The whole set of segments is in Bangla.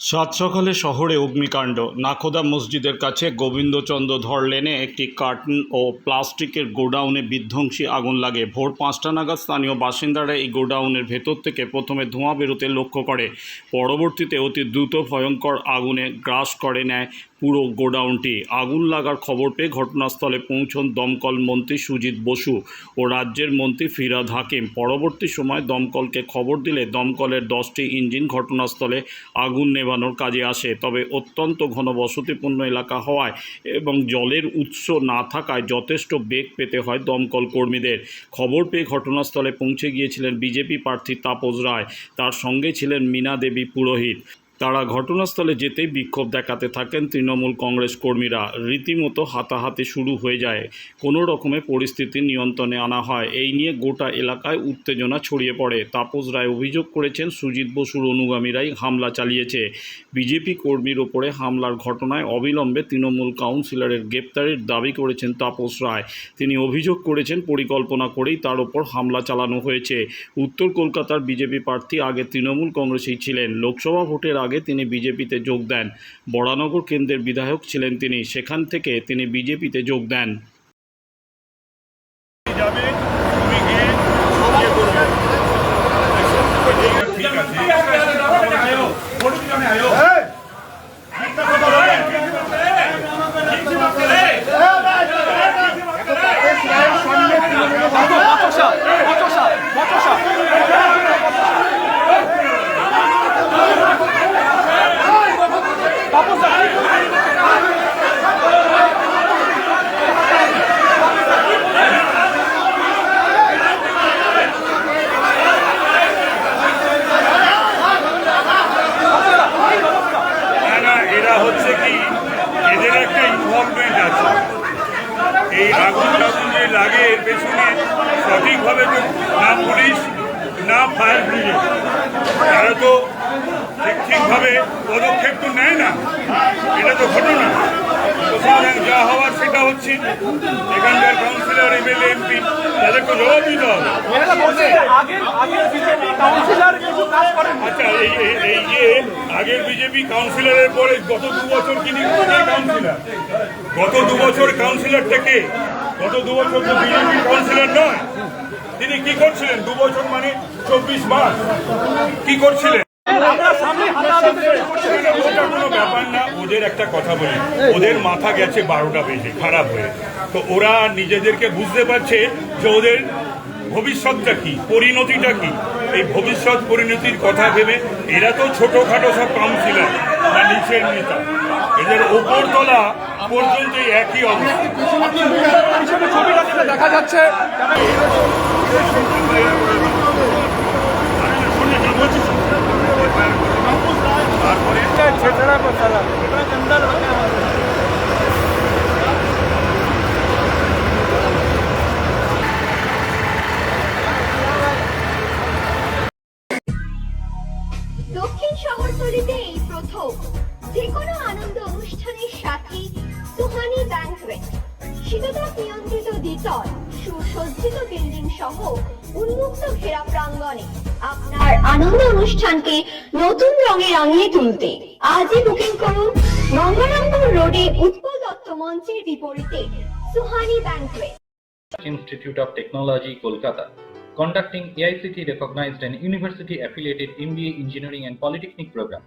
সাত সকালে শহরে অগ্নিকাণ্ড। নাখোদা মসজিদের কাছে গোবিন্দচন্দ্র ধর লেনে একটি কার্টন ও প্লাস্টিকের গোডাউনে বিধ্বংসী আগুন লাগে। ভোর পাঁচটা নাগাদ স্থানীয় বাসিন্দারা এই গোডাউনের ভেতর থেকে প্রথমে ধোঁয়া বেরোতে লক্ষ্য করে। পরবর্তীতে অতি দ্রুত ভয়ঙ্কর আগুনে গ্রাস করে, নেয় পুরো গোডাউনটি। আগুন লাগার খবর পেয়ে ঘটনাস্থলে পৌঁছন দমকল মন্ত্রী সুজিত বসু ও রাজ্যের মন্ত্রী ফিরাদ হাকিম। পরবর্তী সময় দমকলকে খবর দিলে দমকলের দশটি ইঞ্জিন ঘটনাস্থলে আগুন নেভানোর কাজে আসে। তবে অত্যন্ত ঘন বসতিপূর্ণ এলাকা হওয়ায় এবং জলের উৎস না থাকায় যথেষ্ট বেগ পেতে হয় দমকল কর্মীদের। খবর পেয়ে ঘটনাস্থলে পৌঁছে গিয়েছিলেন বিজেপি প্রার্থী তাপস রায়। তার সঙ্গে ছিলেন মীনা দেবী পুরোহিত। তারা ঘটনাস্থলে যেতেই বিক্ষোভ দেখাতে থাকেন তৃণমূল কংগ্রেস কর্মীরা। রীতিমতো হাতাহাতি শুরু হয়ে যায়। কোনো রকমে পরিস্থিতি নিয়ন্ত্রণে আনা হয়। এই নিয়ে গোটা এলাকায় উত্তেজনা ছড়িয়ে পড়ে। তাপস রায় অভিযোগ করেছেন, সুজিত বসুর অনুগামীরাই হামলা চালিয়েছে। বিজেপি কর্মীর ওপরে হামলার ঘটনায় অবিলম্বে তৃণমূল কাউন্সিলরের গ্রেপ্তারের দাবি করেছেন তাপস রায়। তিনি অভিযোগ করেছেন, পরিকল্পনা করেই তার ওপর হামলা চালানো হয়েছে। উত্তর কলকাতার বিজেপি প্রার্থী আগে তৃণমূল কংগ্রেসেই ছিলেন। লোকসভা ভোটের আগে তিনি বিজেপিতে যোগ দেন। বরানগর কেন্দ্রের বিধায়ক ছিলেন তিনি। সেখান থেকে তিনি বিজেপিতে যোগ দেন যাবে তুমি গিয়ে ইয়ে করবে ঠিক আছে না না এরা হচ্ছে কি এদের একটা ইনভলভমেন্ট আছে এই আগুন টাগুন যে লাগে, এর পেছনে সঠিকভাবে তো না পুলিশ, না ফায়ার ব্রিগেড। তারা তো ঠিক ঠিকভাবে পদক্ষেপ তো নেয় না। এটা তো ঘটনা। যা হওয়ার সেটা হচ্ছে এখানকার কাউন্সিলর এমএলএ এমপি তাদের তো জবাব দিতে হবে। আচ্ছা এই এই- যে আগের বিজেপি কাউন্সিলরের পরে গত দু বছর কোথায় কাউন্সিলর? গত দু বছর গত দু বছর তো বিজেপি কাউন্সিলর নয়। তিনি কি করছিলেন? দু বছর মানে চব্বিশ মাস। কি করছিলেন? ওটা কোনো ব্যাপার না ওদের একটা কথা বলি। ওদের মাথা গেছে বারোটা বেজে খারাপ হয়ে। তো ওরা নিজেদেরকে বুঝতে পারছে যে ওদের ভবিষ্যৎটা কি? পরিণতিটা কি? এই ভবিষ্যৎ পরিণতির কথা ভেবে এরা তো ছোটখাটো সব কাউন্সিলার বা নিচের নেতা। এদের ওপর তলা পর্যন্ত একই অবস্থা। দেখা যাচ্ছে। সুসজ্জিত বিল্ডিং সহ উন্মুক্ত ঘেরা প্রাঙ্গণে আপনার আনন্দ অনুষ্ঠানকে নতুন রঙে রাঙিয়ে তুলতে আজই বুকিং করুন মঙ্গলাম্বর রোডে উৎপল দত্ত মঞ্চের বিপরীতে Suhani banquet Institute of Technology Kolkata Conducting AICT recognized and university affiliated MBA engineering and polytechnic programs.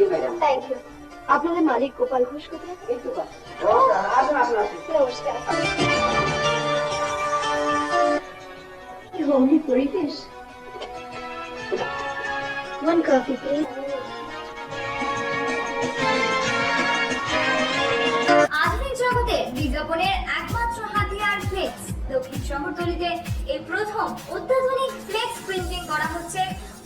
BBIT thank you আপনাদের মালিক গোপাল ঘোষ কোথায়? নমস্কার। মৌলিক পরিবেশ। One coffee, please. আধুনিক জগতে বিজ্ঞাপনের একমাত্র হাতিয়ার ফ্লেক্স। দক্ষিণ শহরতলিতে এই প্রথম অত্যাধুনিক ফ্লেক্স প্রিন্টিং করা হচ্ছে